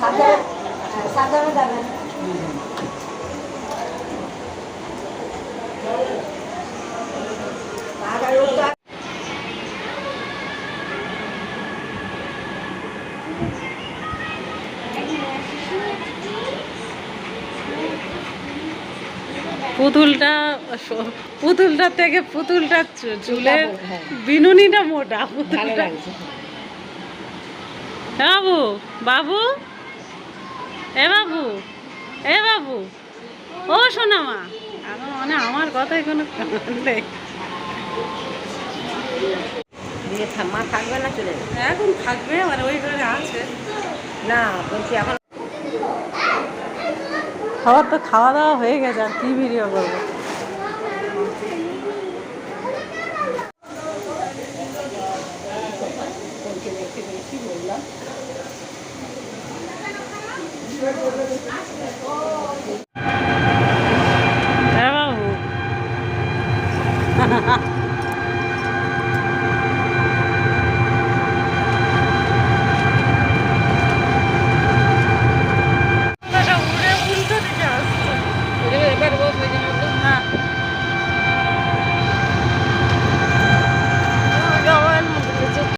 সাধারণ হ্যাঁ, সাধারণ যাবেন পুতুলটা পুতুলটার থেকে পুতুলটা চুলের হ্যাঁ। বিনুনিটা মোটা পুতুলটা। বাবু বাবু? এ বাবু এ বাবু। ও শোনা মা আমার মানে আমার কথায় কোনো নেই। মা থাকবে না চলে এখন থাকবে মানে ওই ঘরে আছে। না বলছি এখন খাবার তো খাওয়া দাওয়া হয়ে গেছে আর কি ভিডিও করব?